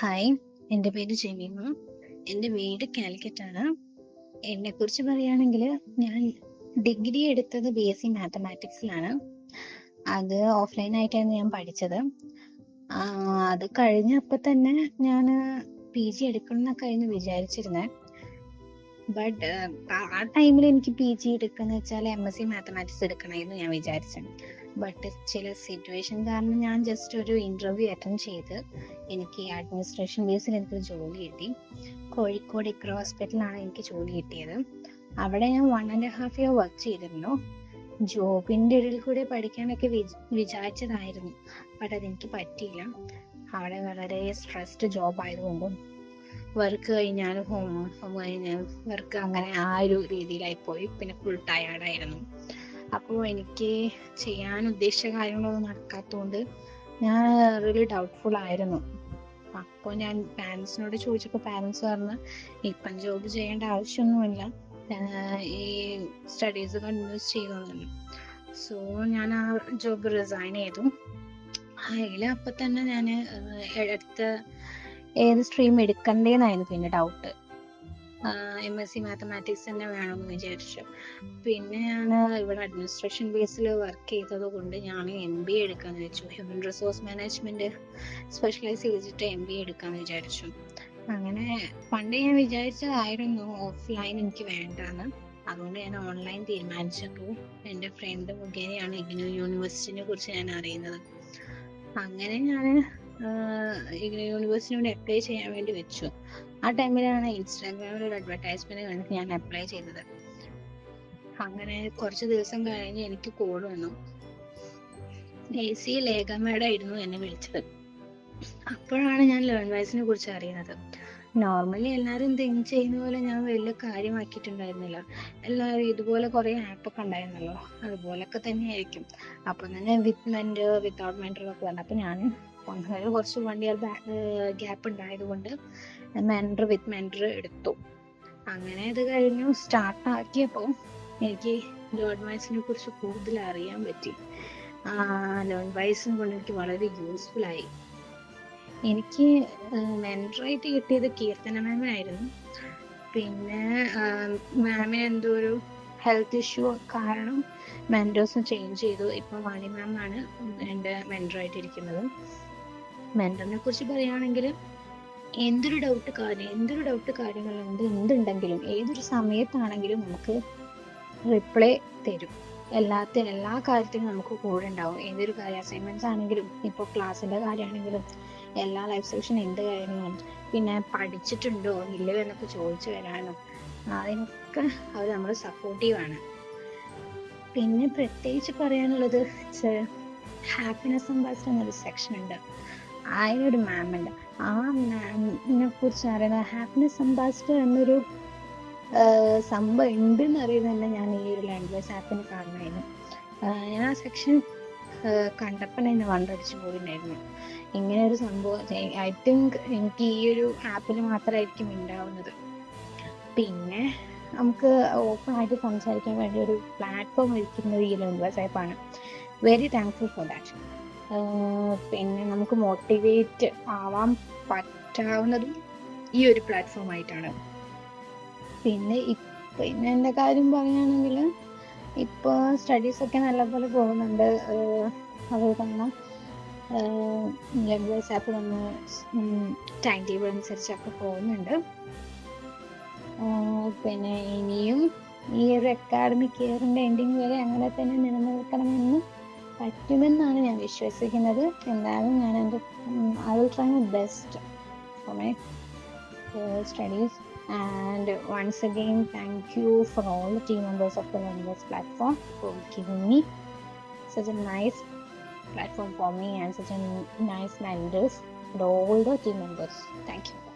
Hi. എന്റെ പേര് ജമീമ എന്റെ വീട് കാലിക്കറ്റാണ്. എന്നെ കുറിച്ച് പറയുകയാണെങ്കിൽ ഞാൻ ഡിഗ്രി എടുത്തത് ബി എസ് സി മാത്തമാറ്റിക്സിലാണ് അത് ഓഫ്ലൈൻ ആയിട്ടാണ് ഞാൻ പഠിച്ചത്. അത് കഴിഞ്ഞപ്പോൾ തന്നെ ഞാൻ പി ജി എടുക്കണം എന്നൊക്കെ ആയിരുന്നു വിചാരിച്ചിരുന്നത് ബട്ട് ആ ടൈമിൽ എനിക്ക് പി ജി എടുക്കുന്ന വെച്ചാൽ എം എസ് സി മാത്തമാറ്റിക്സ് എടുക്കണമെന്ന് ഞാൻ വിചാരിച്ചത്. ബട്ട് ചില സിറ്റുവേഷൻ കാരണം ഞാൻ ജസ്റ്റ് ഒരു ഇന്റർവ്യൂ അറ്റൻഡ് ചെയ്ത് എനിക്ക് അഡ്മിനിസ്ട്രേഷൻ ബേസിൽ എനിക്കൊരു ജോലി കിട്ടി. കോഴിക്കോട് ഇക്ര ഹോസ്പിറ്റലിലാണ് എനിക്ക് ജോലി കിട്ടിയത്. അവിടെ ഞാൻ one and half year work ചെയ്തിരുന്നു. ജോബിന്റെ ഇടയിൽ കൂടെ പഠിക്കാനൊക്കെ വിച- വിചാരിച്ചതായിരുന്നു. ബട്ട് അതെനിക്ക് പറ്റിയില്ല. അവിടെ വളരെ സ്ട്രെസ്ഡ് ജോബ് ആയതുകൊണ്ടും വർക്ക് കഴിഞ്ഞാൽ ഹോം ഹോം കഴിഞ്ഞാൽ വർക്ക് അങ്ങനെ ആ ഒരു രീതിയിലായി പോയി. പിന്നെ ഫുൾ ടയേർഡായിരുന്നു അപ്പോൾ എനിക്ക് ചെയ്യാൻ ഉദ്ദേശിച്ച കാര്യങ്ങളൊന്നും നടക്കാത്തതുകൊണ്ട് ഞാൻ റിയലി ഡൗട്ട്ഫുൾ ആയിരുന്നു. അപ്പോൾ ഞാൻ പാരൻസിനോട് ചോദിച്ചപ്പോൾ പാരൻസ് പറഞ്ഞു ഇപ്പം ജോബ് ചെയ്യേണ്ട ആവശ്യമൊന്നുമില്ല. ഈ സ്റ്റഡീസ് കണ്ടിന്യൂസ് ചെയ്തോന്നു സോ ഞാൻ ആ ജോബ് റിസൈൻ ചെയ്തു. അതിൽ അപ്പം തന്നെ ഞാൻ എടുത്ത ഏത് സ്ട്രീം എടുക്കണ്ടേന്നായിരുന്നു പിന്നെ doubt M S C mathematics തന്നെ വേണമെന്ന് വിചാരിച്ചു. പിന്നെ ഞാൻ ഇവിടെ അഡ്മിനിസ്ട്രേഷൻ ബേസിൽ വർക്ക് ചെയ്തത് കൊണ്ട് ഞാൻ എം ബി എ വെച്ചു. ഹ്യൂമൻ റിസോഴ്സ് മാനേജ്മെന്റ് സ്പെഷ്യലൈസ് ചെയ്തിട്ട് എം ബി വിചാരിച്ചു. അങ്ങനെ പണ്ട് ഞാൻ വിചാരിച്ചതായിരുന്നു ഓഫ്ലൈൻ എനിക്ക് വേണ്ടാന്ന്. അതുകൊണ്ട് ഞാൻ ഓൺലൈൻ തീരുമാനിച്ചപ്പോൾ എന്റെ ഫ്രണ്ട് മുഖേനയാണ് ഇഗ്നു യൂണിവേഴ്സിറ്റിനെ കുറിച്ച് ഞാൻ അറിയുന്നത്. അങ്ങനെ ഞാൻ ഇഗ്നു വേണ്ടി അപ്ലൈ ചെയ്യാൻ വേണ്ടി വെച്ചു. ആ ടൈമിലാണ് ഇൻസ്റ്റാഗ്രാമിൽ ഒരു അഡ്വർടൈസ്മെന്റ് കണ്ടിട്ട് ഞാൻ അപ്ലൈ ചെയ്തത്. അങ്ങനെ കുറച്ച് ദിവസം കഴിഞ്ഞ് എനിക്ക് കോൾ വന്നു. എ സി ആയിരുന്നു എന്നെ വിളിച്ചത്. അപ്പോഴാണ് ഞാൻ ലേൺ വൈസിനെ കുറിച്ച് അറിയുന്നത്. നോർമലി എല്ലാവരും തിങ്ക് ചെയ്യുന്ന പോലെ ഞാൻ വലിയ കാര്യമാക്കിയിട്ടുണ്ടായിരുന്നില്ല. എല്ലാവരും ഇതുപോലെ കുറേ ആപ്പൊക്കെ ഉണ്ടായിരുന്നല്ലോ. അതുപോലൊക്കെ തന്നെയായിരിക്കും. അപ്പം തന്നെ വിത്ത് മെന്റർ വിത്തൗട്ട് മെന്റർ ഒക്കെ പറഞ്ഞു അപ്പം ഞാൻ ഒന്നര കുറച്ച് വൺ ഇയർ ഗ്യാപ്പ് ഉണ്ടായതുകൊണ്ട് മെൻഡർ വിത്ത് മെൻഡർ എടുത്തു. അങ്ങനെ ഇത് കഴിഞ്ഞു സ്റ്റാർട്ട് ആക്കിയപ്പോൾ എനിക്ക് ലോൺ വൈസിനെ കുറിച്ച് കൂടുതൽ അറിയാൻ പറ്റി. ലോൺ വൈസും കൊണ്ട് എനിക്ക് വളരെ യൂസ്ഫുൾ ആയി. എനിക്ക് മെൻഡറായിട്ട് കിട്ടിയത് കീർത്തന മാമായിരുന്നു പിന്നെ മാമിന് എന്തോ ഒരു ഹെൽത്ത് ഇഷ്യൂ കാരണം മെന്റേഴ്സ് ചേഞ്ച് ചെയ്തു. ഇപ്പം വാണി മാം ആണ് എന്റെ മെന്ററായിട്ട് മെന്ററിനെ കുറിച്ച് പറയുകയാണെങ്കിൽ എന്തൊരു ഡൗട്ട് കാര്യം എന്തൊരു ഡൗട്ട് കാര്യങ്ങളുണ്ട് എന്തുണ്ടെങ്കിലും ഏതൊരു സമയത്താണെങ്കിലും നമുക്ക് റിപ്ലൈ തരും. എല്ലാത്തിനും എല്ലാ കാര്യത്തിനും നമുക്ക് കൂടെ ഉണ്ടാവും. ഏതൊരു കാര്യം അസൈൻമെന്റ്സ് ആണെങ്കിലും ഇപ്പോൾ ക്ലാസ്സിന്റെ കാര്യമാണെങ്കിലും എല്ലാ ലൈഫ് സെക്ഷൻ എന്ത് കാര്യങ്ങളും പിന്നെ പഠിച്ചിട്ടുണ്ടോ ഇല്ലയോ എന്നൊക്കെ ചോദിച്ചു വരാനും അതിനൊക്കെ അവർ നമ്മൾ സപ്പോർട്ടീവാണ് പിന്നെ പ്രത്യേകിച്ച് പറയാനുള്ളത് ഹാപ്പിനെസ് അംബാസിഡർ എന്നൊരു സെക്ഷൻ ഉണ്ട്. അതിനൊരു മാമുണ്ട് ആ മാമിനെ കുറിച്ച് അറിയുന്ന ഹാപ്പിനെസ് അംബാസിഡർ എന്നൊരു സംഭവം ഉണ്ട് എന്ന് അറിയുന്നത് തന്നെ ഞാൻ ഈ ഒരു ലാംഗ്വേജ് ആപ്പിന് കാണുന്നതായിരുന്നു ഞാൻ ആ സെക്ഷൻ കണ്ടപ്പോൾ എന്നെ വണ്ടടിച്ചു പോയിട്ടുണ്ടായിരുന്നു. ഇങ്ങനെ ഒരു സംഭവം ഐ തിങ്ക് എനിക്ക് ഈ ഒരു ആപ്പിൽ മാത്രമായിരിക്കും ഉണ്ടാവുന്നത്. പിന്നെ നമുക്ക് ഓപ്പൺ ആയിട്ട് സംസാരിക്കാൻ വേണ്ടി ഒരു പ്ലാറ്റ്ഫോം ഒരുക്കുന്നത് ഈ ലാംഗ്വേജ് ആപ്പാണ് വെരി താങ്ക്ഫുൾ ഫോർ ദാറ്റ് പിന്നെ നമുക്ക് മോട്ടിവേറ്റ് ആവാൻ പറ്റാവുന്നതും ഈ ഒരു പ്ലാറ്റ്ഫോം ആയിട്ടാണ്. പിന്നെ പിന്നെ എന്റെ കാര്യം പറയുകയാണെങ്കിൽ സ്റ്റഡീസ് ഒക്കെ നല്ലപോലെ പോകുന്നുണ്ട്. അത് കാരണം ലംഗ്വേജ് ആപ്പ് വന്ന് ടൈം ടേബിൾ അനുസരിച്ചൊക്കെ പോകുന്നുണ്ട്. പിന്നെ ഇനിയും ഈ ഒരു അക്കാഡമിക് ഇയറിന്റെ എൻഡിങ് വരെ അങ്ങനെ തന്നെ നിലനിൽക്കണമെന്ന് പറ്റുമെന്നാണ് ഞാൻ വിശ്വസിക്കുന്നത് എന്തായാലും ഞാൻ എന്റെ I will try my best for my studies and once again thank you for all the team members of the Lenders platform for giving me such a nice platform for me and such a nice mentors and all the team members thank you